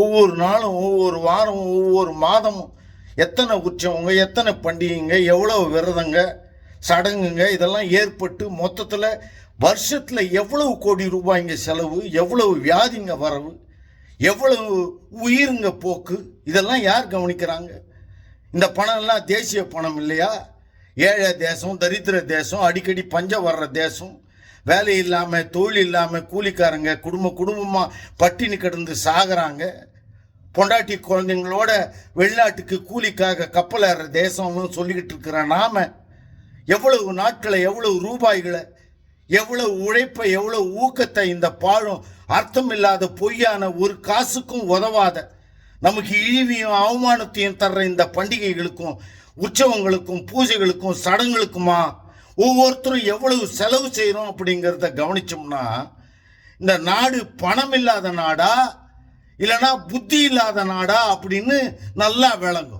ஒவ்வொரு நாளும் ஒவ்வொரு வாரமும் ஒவ்வொரு மாதமும் எத்தனை உற்சவங்க எத்தனை பண்டிகைங்க எவ்வளவு விரதங்க சடங்குங்க இதெல்லாம் ஏற்பட்டு மொத்தத்தில் வருஷத்தில் எவ்வளவு கோடி ரூபாய்ங்க செலவு எவ்வளவு வியாதிங்க வரவு எவ்வளவு உயிருங்க போக்கு இதெல்லாம் யார் கவனிக்கிறாங்க? இந்த பணம் எல்லாம் தேசிய பணம் இல்லையா? ஏழை தேசம் தரித்திர தேசம் அடிக்கடி பஞ்சம் வர்ற தேசம் வேலை இல்லாமல் தொழில் இல்லாமல் கூலிக்காரங்க குடும்ப குடும்பமாக பட்டினி கிடந்து சாகுறாங்க. பொண்டாட்டி குழந்தைங்களோட வெளிநாட்டுக்கு கூலிக்காக கப்பல் ஏறுற தேசம்னு சொல்லிக்கிட்டு இருக்கிற நாம எவ்வளவு நாட்களை எவ்வளவு ரூபாய்களை எவ்வளவு உழைப்பை எவ்வளவு ஊக்கத்தை இந்த பாழும் அர்த்தம் இல்லாத பொய்யான ஒரு காசுக்கும் உதவாத நமக்கு இழிவையும் அவமானத்தையும் தர்ற இந்த பண்டிகைகளுக்கும் உற்சவங்களுக்கும் பூஜைகளுக்கும் சடங்குகளுக்குமா ஒவ்வொருத்தரும் எவ்வளவு செலவு செய்கிறோம் அப்படிங்கிறத கவனிச்சோம்னா இந்த நாடு பணம் இல்லாத நாடா இல்லைன்னா புத்தி இல்லாத நாடா அப்படின்னு நல்லா விளங்கும்.